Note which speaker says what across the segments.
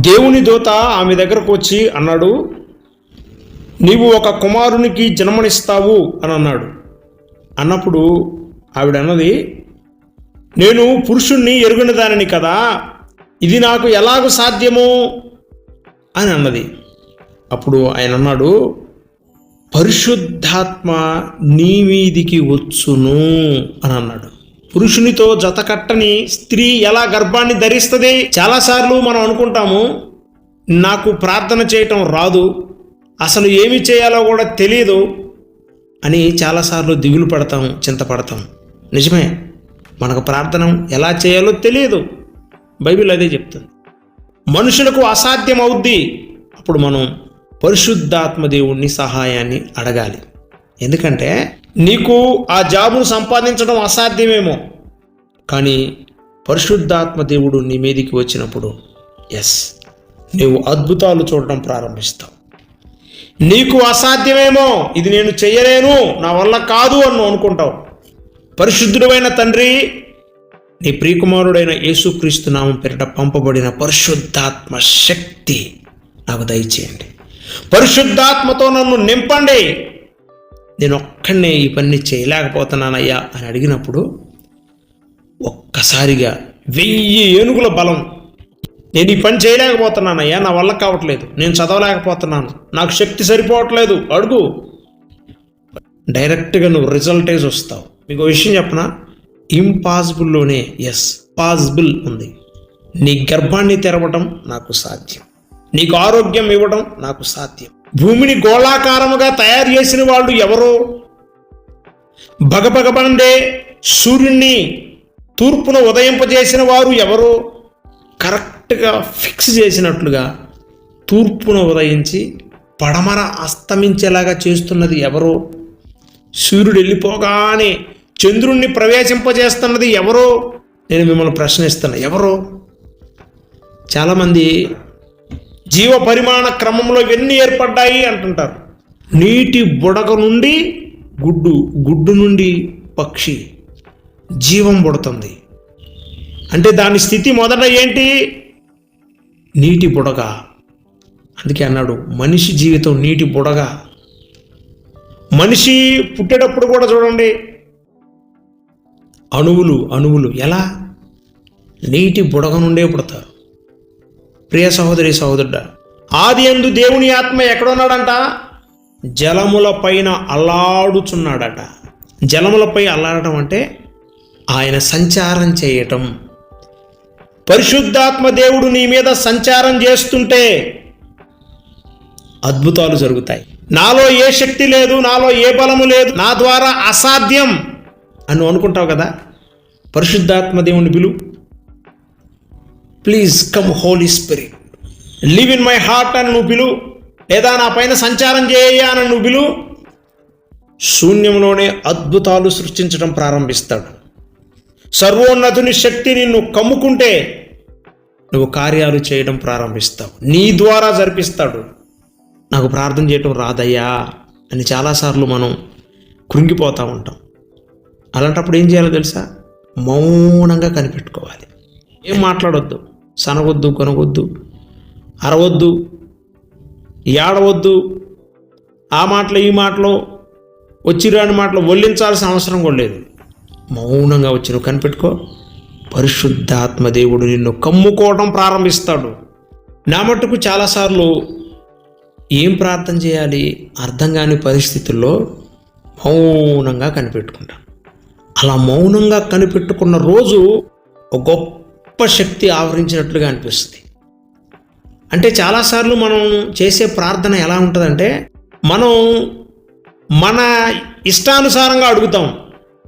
Speaker 1: దేవుని దూత ఆమె దగ్గరకు వచ్చి అన్నాడు నీవు ఒక కుమారునికి జన్మనిస్తావు అని అన్నాడు. అన్నప్పుడు ఆవిడ అన్నది నేను పురుషుణ్ణి ఎరుగున దానిని కదా ఇది నాకు ఎలాగ సాధ్యము? అని అన్నది. అప్పుడు ఆయన అన్నాడు పరిశుద్ధాత్మ నీ మీదికి వచ్చును అని అన్నాడు. పురుషునితో జతకట్టని స్త్రీ ఎలా గర్భాన్ని ధరిస్తుంది? చాలాసార్లు మనం అనుకుంటాము నాకు ప్రార్థన చేయటం రాదు అసలు ఏమి చేయాలో కూడా తెలియదు అని చాలాసార్లు దిగులు పడతాం చింతపడతాం నిజమే మనకు ప్రార్థన ఎలా చేయాలో తెలియదు బైబిల్ అదే చెప్తుంది. మనుషులకు అసాధ్యం అవుద్ది అప్పుడు మనం పరిశుద్ధాత్మ దేవుణ్ణి సహాయాన్ని అడగాలి. ఎందుకంటే నీకు ఆ జాబును సంపాదించడం అసాధ్యమేమో. కానీ పరిశుద్ధాత్మ దేవుడు నీ మీదికి వచ్చినప్పుడు ఎస్ నీవు అద్భుతాలు చూడటం ప్రారంభిస్తావు. నీకు అసాధ్యమేమో ఇది నేను చెయ్యలేను నా వల్ల కాదు అని అనుకుంటావు. పరిశుద్ధుడైన తండ్రి నీ ప్రియకుమారుడైన యేసుక్రీస్తు నామం పేరిట పంపబడిన పరిశుద్ధాత్మ శక్తి నాకు దయచేయండి. పరిశుద్ధాత్మతో నన్ను నింపండి. నేను ఒక్కడనే ఈ పని చేయలేకపోతున్నానయ్యా అని అడిగినప్పుడు ఒక్కసారిగా వెయ్యి ఏనుగుల బలం. నేను ఈ పని చేయలేకపోతున్నానయ్యా నా వల్ల కావట్లేదు. నేను చదవలేకపోతున్నాను. నాకు శక్తి సరిపోవట్లేదు. అడుగు. డైరెక్ట్గా నువ్వు రిజల్టేజ్ వస్తావు. మీకు విషయం చెప్పనా? ఇంపాసిబుల్లోనే ఎస్ పాసిబుల్ ఉంది. నీ గర్భాన్ని తెరవడం నాకు సాధ్యం. నీకు ఆరోగ్యం ఇవ్వడం నాకు సాధ్యం. భూమిని గోళాకారముగా తయారు చేసిన వాళ్ళు ఎవరో? భగభగబండే సూర్యుణ్ణి తూర్పున ఉదయింపజేసిన వారు ఎవరో కరెక్ట్గా ఫిక్స్ చేసినట్లుగా తూర్పున ఉదయించి పడమర అస్తమించేలాగా చేస్తున్నది ఎవరో సూర్యుడు వెళ్ళిపోగానే చంద్రుణ్ణి ప్రవేశింపజేస్తున్నది ఎవరో నేను మిమ్మల్ని ప్రశ్నిస్తున్నా ఎవరో. చాలామంది జీవ పరిమాణ క్రమంలో ఇవన్నీ ఏర్పడ్డాయి అంటుంటారు. నీటి బుడక నుండి గుడ్డు గుడ్డు నుండి పక్షి జీవం పుడుతుంది. అంటే దాని స్థితి మొదట ఏంటి? నీటి బుడగ. అందుకే అన్నాడు మనిషి జీవితం నీటి బుడగ. మనిషి పుట్టేటప్పుడు కూడా చూడండి అణువులు అణువులు ఎలా? నీటి బుడగ నుండే పుడతారు. ప్రియ సహోదరి సహోదరుడ ఆది అందు దేవుని ఆత్మ ఎక్కడున్నాడంట జలముల పైన అల్లాడుచున్నాడట. జలములపై అల్లాడటం అంటే ఆయన సంచారం చేయటం. పరిశుద్ధాత్మ దేవుడు నీ మీద సంచారం చేస్తుంటే అద్భుతాలు జరుగుతాయి. నాలో ఏ శక్తి లేదు నాలో ఏ బలము లేదు నా ద్వారా అసాధ్యం అని అనుకుంటావు కదా? పరిశుద్ధాత్మ దేవుని బిలు please come holy spirit live in my heart అని నువ్వు పిలు లేదా నా పైన సంచారం చేయ అని నువ్వు శూన్యంలోనే అద్భుతాలు సృష్టించడం ప్రారంభిస్తాడు. సర్వోన్నతుని శక్తి నిన్ను కమ్ముకుంటే నువ్వు కార్యాలు చేయడం ప్రారంభిస్తావు. నీ ద్వారా జరిపిస్తాడు. నాకు ప్రార్థన చేయటం రాదయ్యా అని చాలాసార్లు మనం కృంగిపోతూ ఉంటాం. అలాంటప్పుడు ఏం చేయాలో తెలుసా? మౌనంగా కనిపెట్టుకోవాలి. ఏం మాట్లాడొద్దు. సనగొద్దు కొనగొద్దు అరవద్దు ఏడవద్దు. ఆ మాటలు ఈ మాటలు వచ్చిరాని మాటలు ఒల్లించాల్సిన అవసరం కూడా లేదు. మౌనంగా వచ్చి నువ్వు కనిపెట్టుకో. పరిశుద్ధాత్మదేవుడు నిన్ను కమ్ముకోవడం ప్రారంభిస్తాడు. నా మట్టుకు చాలాసార్లు ఏం ప్రార్థన చేయాలి అర్థం కాని పరిస్థితుల్లో మౌనంగా కనిపెట్టుకుంటాను అలా మౌనంగా కనిపెట్టుకున్న రోజు ఒక గొప్ప శక్తి ఆవరించినట్లుగా అనిపిస్తుంది. అంటే చాలాసార్లు మనం చేసే ప్రార్థన ఎలా ఉంటుందంటే మనం మన ఇష్టానుసారంగా అడుగుతాం.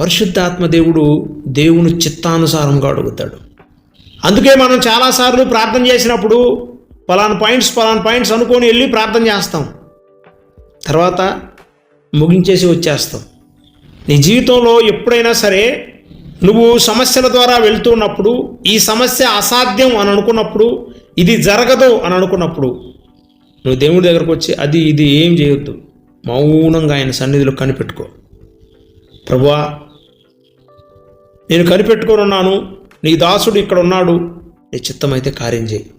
Speaker 1: పరిశుద్ధాత్మ దేవుడు దేవుని చిత్తానుసారంగా అడుగుతాడు. అందుకే మనం చాలాసార్లు ప్రార్థన చేసినప్పుడు పలానా పాయింట్స్ పలానా పాయింట్స్ అనుకొని వెళ్ళి ప్రార్థన చేస్తాం. తర్వాత ముగించేసి వచ్చేస్తాం. నీ జీవితంలో ఎప్పుడైనా సరే నువ్వు సమస్యల ద్వారా వెళ్తున్నప్పుడు ఈ సమస్య అసాధ్యం అని అనుకున్నప్పుడు ఇది జరగదు అని అనుకున్నప్పుడు నువ్వు దేవుడి దగ్గరకు వచ్చి అది ఇది ఏం చేయొద్దు. మౌనంగా ఆయన సన్నిధిలో కనిపెట్టుకో. ప్రభువా నేను కనిపెట్టుకొని ఉన్నాను. నీ దాసుడు ఇక్కడ ఉన్నాడు. నీ చిత్తమైతే కార్యం చేయి.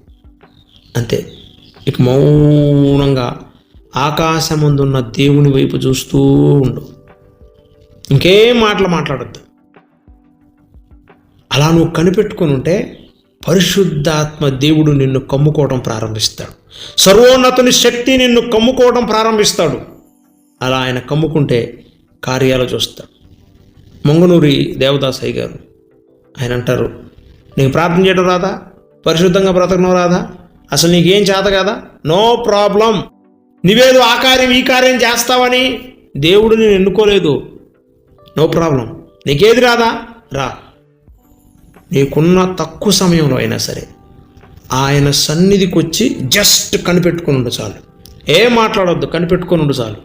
Speaker 1: అంతే. ఇక మౌనంగా ఆకాశమందున్న దేవుని వైపు చూస్తూ ఉండు. ఇంకేం మాటలు మాట్లాడద్దు. అలా నువ్వు కనిపెట్టుకుని ఉంటే పరిశుద్ధాత్మ దేవుడు నిన్ను కమ్ముకోవడం ప్రారంభిస్తాడు. సర్వోన్నతుని శక్తి నిన్ను కమ్ముకోవడం ప్రారంభిస్తాడు. అలా ఆయన కమ్ముకుంటే కార్యాలు చూస్తాడు. మంగనూరి దేవదాసయ్య గారు ఆయన అంటారు నీకు ప్రార్థన చేయడం రాదా? పరిశుద్ధంగా బ్రతకడం రాదా? అసలు నీకేం చేత కదా? No problem. నీవేదో ఆ కార్యం ఈ కార్యం చేస్తావని దేవుడు నేను ఎన్నుకోలేదు. No problem. నీకేది రాదా? రా. నీకున్న తక్కువ సమయంలో అయినా సరే ఆయన సన్నిధికి వచ్చి జస్ట్ కనిపెట్టుకుని ఉండు చాలు. ఏం మాట్లాడొద్దు కనిపెట్టుకొని ఉండు చాలు.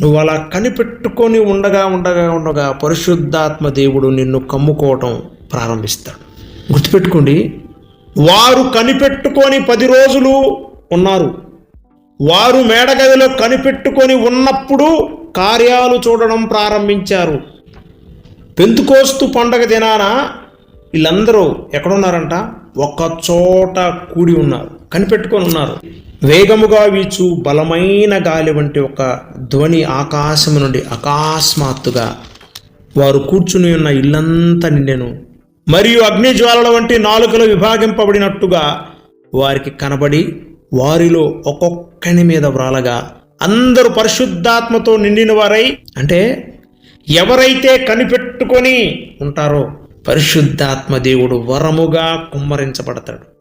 Speaker 1: నువ్వు అలా కనిపెట్టుకొని ఉండగా ఉండగా ఉండగా పరిశుద్ధాత్మ దేవుడు నిన్ను కమ్ముకోవటం ప్రారంభిస్తాడు. గుర్తుపెట్టుకోండి వారు కనిపెట్టుకొని పది రోజులు ఉన్నారు. వారు మేడగదిలో కనిపెట్టుకొని ఉన్నప్పుడు కార్యాలు చూడడం ప్రారంభించారు. పెంతుకోస్తు పండగ దినాన వీళ్ళందరూ ఎక్కడున్నారంట? ఒక చోట కూడి ఉన్నారు కనిపెట్టుకొని ఉన్నారు. వేగముగా వీచు బలమైన గాలి వంటి ఒక ధ్వని ఆకాశము నుండి అకస్మాత్తుగా వారు కూర్చుని ఉన్న ఇల్లంతా నిండెను. మరియు అగ్నిజ్వాలల వంటి నాలుకలు విభాగింపబడినట్టుగా వారికి కనబడి వారిలో ఒక్కొక్కని మీద వ్రాలగా అందరూ పరిశుద్ధాత్మతో నిండిన వారై అంటే ఎవరైతే కనిపెట్టుకొని ఉంటారో పరిశుద్ధాత్మ దేవుడు వరముగా కుమ్మరించబడతాడు.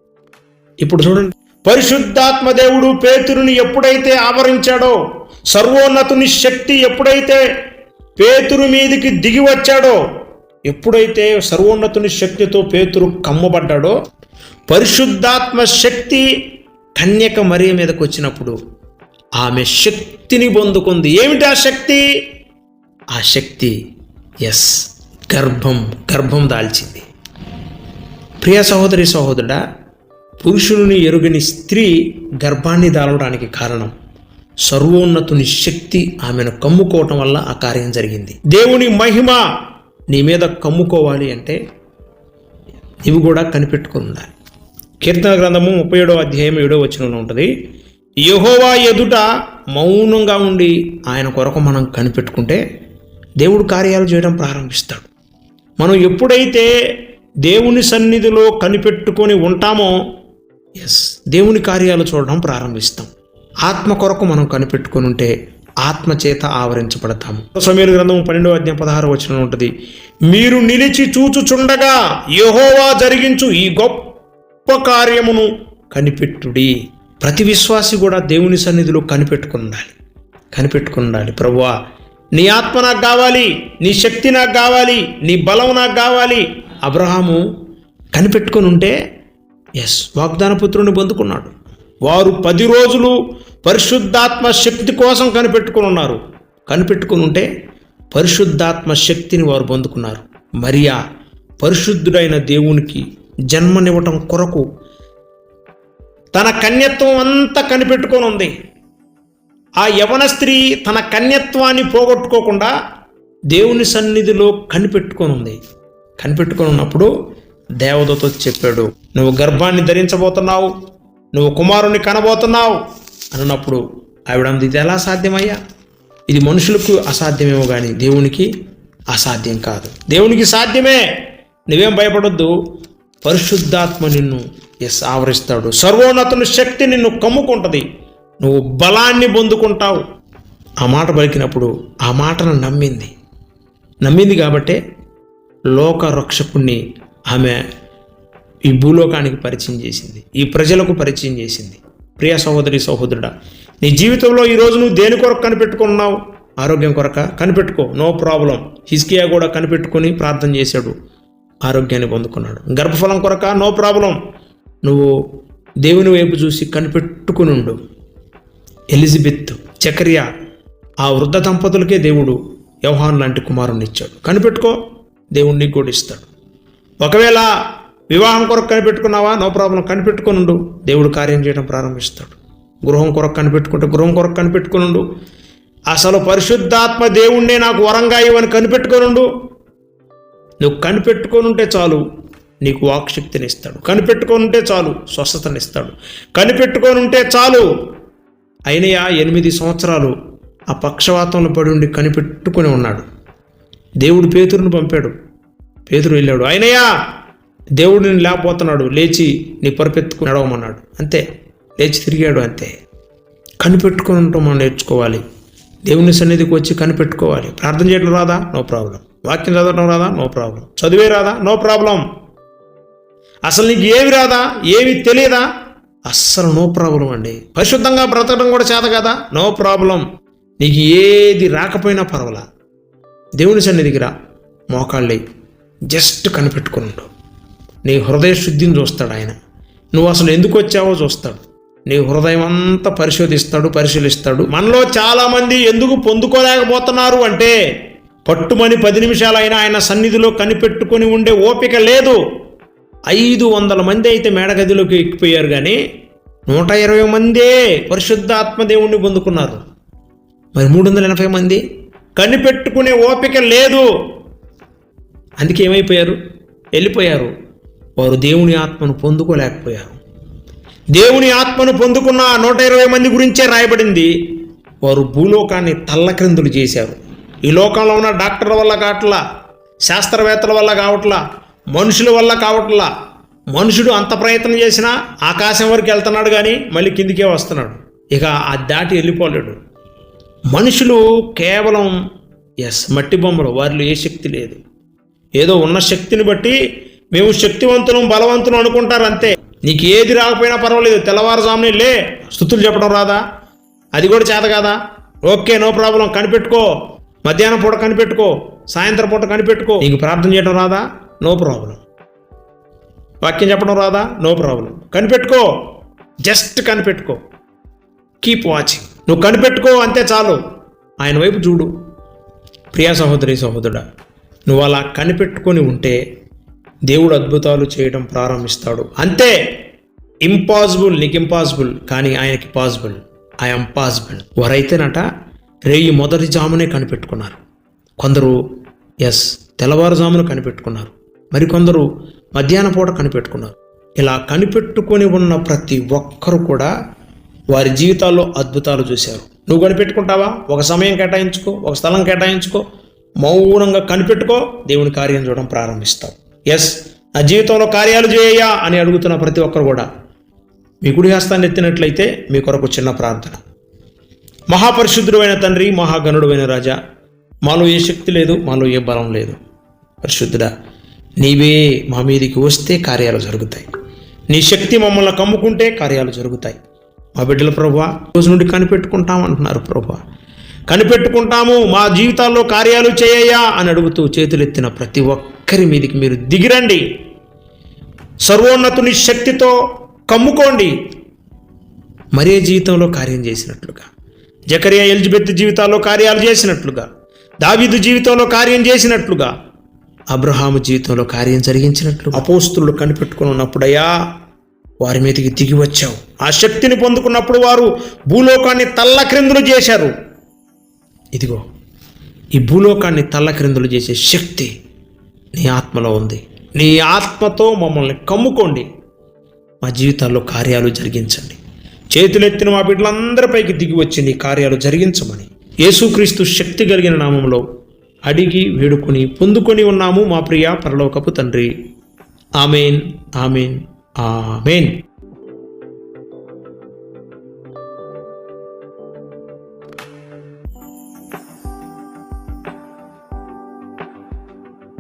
Speaker 1: ఇప్పుడు చూడండి. పరిశుద్ధాత్మ దేవుడు పేతురుని ఎప్పుడైతే ఆవరించాడో సర్వోన్నతుని శక్తి ఎప్పుడైతే పేతురు మీదికి దిగి వచ్చాడో ఎప్పుడైతే సర్వోన్నతుని శక్తితో పేతురు కమ్మబడ్డాడో పరిశుద్ధాత్మ శక్తి కన్యక మరియ మీదకి వచ్చినప్పుడు ఆమె శక్తిని పొందుకుంది. ఏమిటి ఆ శక్తి? ఆ శక్తి ఎస్. గర్భం గర్భం దాల్చింది. ప్రియ సహోదరి సహోదరుడా పురుషుని ఎరుగని స్త్రీ గర్భాన్ని దాలవడానికి కారణం సర్వోన్నతుని శక్తి ఆమెను కమ్ముకోవటం వల్ల ఆ కార్యం జరిగింది. దేవుని మహిమ నీ మీద కమ్ముకోవాలి అంటే నీవు కూడా కనిపెట్టుకుని ఉండాలి. కీర్తన గ్రంథము ముప్పై ఏడో అధ్యాయం ఏడో వచనంలో ఉంటుంది యహోవా ఎదుట మౌనంగా ఉండి ఆయన కొరకు మనం కనిపెట్టుకుంటే దేవుడు కార్యాలు చేయడం ప్రారంభిస్తాడు. మనం ఎప్పుడైతే దేవుని సన్నిధిలో కనిపెట్టుకొని ఉంటామో ఎస్ దేవుని కార్యాలు చూడడం ప్రారంభిస్తాం. ఆత్మ కొరకు మనం కనిపెట్టుకొని ఉంటే ఆత్మ చేత ఆవరించబడతాము. సమీరు గ్రంథం పన్నెండవ అధ్యాయం పదహారు వచ్చిన ఉంటుంది మీరు నిలిచి చూచుచుండగా యహోవా జరిగించు ఈ గొప్ప కార్యమును కనిపెట్టుడి. ప్రతి విశ్వాసి కూడా దేవుని సన్నిధిలో కనిపెట్టుకుని ఉండాలి. కనిపెట్టుకుని ఉండాలి. ప్రభువా నీ ఆత్మ నాకు కావాలి నీ శక్తి నాకు కావాలి నీ బలం నాకు కావాలి. అబ్రహాము కనిపెట్టుకొని ఉంటే ఎస్ వాగ్దాన పుత్రుని పొందుకున్నాడు. వారు పది రోజులు పరిశుద్ధాత్మ శక్తి కోసం కనిపెట్టుకుని ఉన్నారు. కనిపెట్టుకుని ఉంటే పరిశుద్ధాత్మ శక్తిని వారు పొందుకున్నారు. మరియా పరిశుద్ధుడైన దేవునికి జన్మనివ్వటం కొరకు తన కన్యత్వం అంతా కనిపెట్టుకొని ఉంది. ఆ యవన స్త్రీ తన కన్యత్వాన్ని పోగొట్టుకోకుండా దేవుని సన్నిధిలో కనిపెట్టుకొని ఉంది కనిపెట్టుకొని ఉన్నప్పుడు దేవదతో చెప్పాడు నువ్వు గర్భాన్ని ధరించబోతున్నావు నువ్వు కుమారుని కనబోతున్నావు అన్నప్పుడు ఆవిడంది ఇది ఎలా సాధ్యమయ్యా? ఇది మనుషులకు అసాధ్యమేమో కానీ దేవునికి అసాధ్యం కాదు. దేవునికి సాధ్యమే! నువ్వేం భయపడొద్దు. పరిశుద్ధాత్మ నిన్ను ఎస్ ఆవరిస్తాడు. సర్వోన్నతుని శక్తి నిన్ను కమ్ముకుంటుంది. నువ్వు బలాన్ని పొందుకుంటావు. ఆ మాట పలికినప్పుడు ఆ మాటను నమ్మింది. నమ్మింది కాబట్టే లోక రక్షకుణ్ణి ఆమె ఈ భూలోకానికి పరిచయం చేసింది. ఈ ప్రజలకు పరిచయం చేసింది. ప్రియ సహోదరి సహోదరుడా నీ జీవితంలో ఈరోజు నువ్వు దేని కొరకు కనిపెట్టుకున్నావు? ఆరోగ్యం కొరక కనిపెట్టుకో. No problem. హిస్కియా కూడా కనిపెట్టుకొని ప్రార్థన చేశాడు. ఆరోగ్యాన్ని పొందుకున్నాడు. గర్భఫలం కొరక నో ప్రాబ్లం. నువ్వు దేవుని వైపు చూసి కనిపెట్టుకుని ఉండు ఎలిజబెత్ చకరియా ఆ వృద్ధ దంపతులకే దేవుడు యవహాన్ లాంటి కుమారుని ఇచ్చాడు. కనిపెట్టుకో దేవుణ్ణి కూడా ఇస్తాడు. ఒకవేళ వివాహం కొరకు కనిపెట్టుకున్నావా? No problem కనిపెట్టుకునుండు. దేవుడు కార్యం చేయడం ప్రారంభిస్తాడు. గృహం కొరకు కనిపెట్టుకుంటే గృహం కొరకు కనిపెట్టుకునుండు. అసలు పరిశుద్ధాత్మ దేవుణ్ణే నాకు వరంగా ఇవ్వని కనిపెట్టుకునిండు. నువ్వు కనిపెట్టుకొని ఉంటే చాలు నీకు వాక్శక్తిని ఇస్తాడు. కనిపెట్టుకొని ఉంటే చాలు స్వస్థతనిస్తాడు కనిపెట్టుకొని ఉంటే చాలు అయినయా ఎనిమిది సంవత్సరాలు ఆ పక్షవాతంలో పడి ఉండి కనిపెట్టుకొని ఉన్నాడు. దేవుడు పేతురును పంపాడు. పేతురు వెళ్ళాడు. అయినయ్యా దేవుడు నేను లేకపోతున్నాడు. లేచి నీ పరిపెత్తుకు నడవమన్నాడు. అంతే. లేచి తిరిగాడు అంతే. కనిపెట్టుకొని ఉండటం మనం నేర్చుకోవాలి. దేవుని సన్నిధికి వచ్చి కనిపెట్టుకోవాలి. ప్రార్థన చేయడం రాదా? No problem. వాక్యం చదవడం రాదా? No problem. చదివే రాదా? No problem. అసలు నీకు ఏమి రాదా? ఏమి తెలియదా? అస్సలు నో ప్రాబ్లం అండి. పరిశుద్ధంగా బ్రతకడం కూడా చేత కదా? No problem. నీకు ఏది రాకపోయినా పర్వాలా? దేవుని సన్నిధికి రా మోకాళ్ళే జస్ట్ కనిపెట్టుకున్నాడు నీ హృదయ శుద్ధిని చూస్తాడు ఆయన. నువ్వు అసలు ఎందుకు వచ్చావో చూస్తాడు. నీ హృదయం అంతా పరిశోధిస్తాడు పరిశీలిస్తాడు. మనలో చాలామంది ఎందుకు పొందుకోలేకపోతున్నారు అంటే పట్టుమని పది నిమిషాలైనా ఆయన సన్నిధిలో కనిపెట్టుకొని ఉండే ఓపిక లేదు. ఐదు వందల మంది అయితే మేడగదిలోకి ఎక్కిపోయారు కానీ నూట ఇరవై మందే పరిశుద్ధాత్మదేవుణ్ణి పొందుకున్నారు. మరి మూడు వందల ఎనభై మంది కనిపెట్టుకునే ఓపిక లేదు. అందుకే ఏమైపోయారు? వెళ్ళిపోయారు. వారు దేవుని ఆత్మను పొందుకోలేకపోయారు. దేవుని ఆత్మను పొందుకున్న నూట ఇరవై మంది గురించే రాయబడింది. వారు భూలోకాన్ని తల్లక్రిందులు చేశారు. ఈ లోకంలో ఉన్న డాక్టర్ల వల్ల కావట్లా శాస్త్రవేత్తల వల్ల కావట్లా మనుషుల వల్ల కావట్లా. మనుషుడు అంత ప్రయత్నం చేసినా ఆకాశం వరకు వెళ్తున్నాడు కానీ మళ్ళీ కిందికే వస్తున్నాడు. ఇక ఆ దాటి వెళ్ళిపోలేడు. మనుషులు కేవలం ఎస్ మట్టి బొమ్మలు వారిలో ఏ శక్తి లేదు. ఏదో ఉన్న శక్తిని బట్టి మేము శక్తివంతులం బలవంతులం అనుకుంటారు అంతే. నీకు ఏది రాకపోయినా పర్వాలేదు తెల్లవారుజామునే లే స్థుతులు చెప్పడం రాదా? అది కూడా చేత కాదా? ఓకే నో ప్రాబ్లం కనిపెట్టుకో. మధ్యాహ్నం పూట కనిపెట్టుకో సాయంత్రం పూట కనిపెట్టుకో. నీకు ప్రార్థన చేయడం రాదా? No problem. వాక్యం చెప్పడం రాదా? No problem. కనిపెట్టుకో. Just కనిపెట్టుకో. Keep watching. నువ్వు కనిపెట్టుకో అంతే చాలు. ఆయన వైపు చూడు. ప్రియా సహోదరి సహోదరుడా నువ్వు అలా కనిపెట్టుకొని ఉంటే దేవుడు అద్భుతాలు చేయడం ప్రారంభిస్తాడు. అంతే. ఇంపాసిబుల్ నీకు ఇంపాసిబుల్ కానీ ఆయనకి పాసిబుల్ ఐఎమ్ పాసిబుల్ వారైతేనట రేయి మొదటి జామునే కనిపెట్టుకున్నారు. కొందరు ఎస్ తెల్లవారుజామున కనిపెట్టుకున్నారు. మరికొందరు మధ్యాహ్న పూట కనిపెట్టుకున్నారు. ఇలా కనిపెట్టుకొని ఉన్న ప్రతి ఒక్కరు కూడా వారి జీవితాల్లో అద్భుతాలు చూశారు. నువ్వు కనిపెట్టుకుంటావా? ఒక సమయం కేటాయించుకో ఒక స్థలం కేటాయించుకో మౌనంగా కనిపెట్టుకో దేవుని కార్యం చూడడం ప్రారంభిస్తావు. ఎస్ నా జీవితంలో కార్యాలు చేయయా అని అడుగుతున్న ప్రతి ఒక్కరు కూడా మీ గుడి హస్తాన్ని ఎత్తినట్లయితే మీ కొరకు చిన్న ప్రార్థన. మహాపరిశుద్ధుడైన తండ్రి మహాగణుడు అయిన రాజా మాలో ఏ శక్తి లేదు మాలో ఏ బలం లేదు. పరిశుద్ధుడా నీవే మా మీదికి వస్తే కార్యాలు జరుగుతాయి. నీ శక్తి మమ్మల్ని కమ్ముకుంటే కార్యాలు జరుగుతాయి. మా బిడ్డల ప్రభా రోజు నుండి కనిపెట్టుకుంటాం అంటున్నారు ప్రభా కనిపెట్టుకుంటాము మా జీవితాల్లో కార్యాలు చేయయ్యా అని అడుగుతూ చేతులెత్తిన ప్రతి ఒక్కరి మీదికి మీరు దిగిరండి. సర్వోన్నతుని శక్తితో కమ్ముకోండి. మరే జీవితంలో కార్యం చేసినట్లుగా జకరియా ఎలిజబెత్ జీవితాల్లో కార్యాలు చేసినట్లుగా దావీదు జీవితంలో కార్యం చేసినట్లుగా అబ్రహాము జీవితంలో కార్యం జరిగించినట్లు అపోస్తులు కనిపెట్టుకుని ఉన్నప్పుడయ్యా వారి మీదకి దిగి వచ్చావు. ఆ శక్తిని పొందుకున్నప్పుడు వారు భూలోకాన్ని తల్లక్రిందులు చేశారు. ఇదిగో ఈ భూలోకాన్ని తల్లక్రిందులు చేసే శక్తి నీ ఆత్మలో ఉంది. నీ ఆత్మతో మమ్మల్ని కమ్ముకోండి. మా జీవితాల్లో కార్యాలు జరిగించండి. చేతులెత్తిన మా బిడ్డలందరిపైకి దిగి వచ్చి నీ కార్యాలు జరిగించమని. యేసుక్రీస్తు శక్తి కలిగిన నామంలో అడిగి వేడుకొని పొందుకొని ఉన్నాము మా ప్రియ పరలోకపు తండ్రి. Amen amen amen.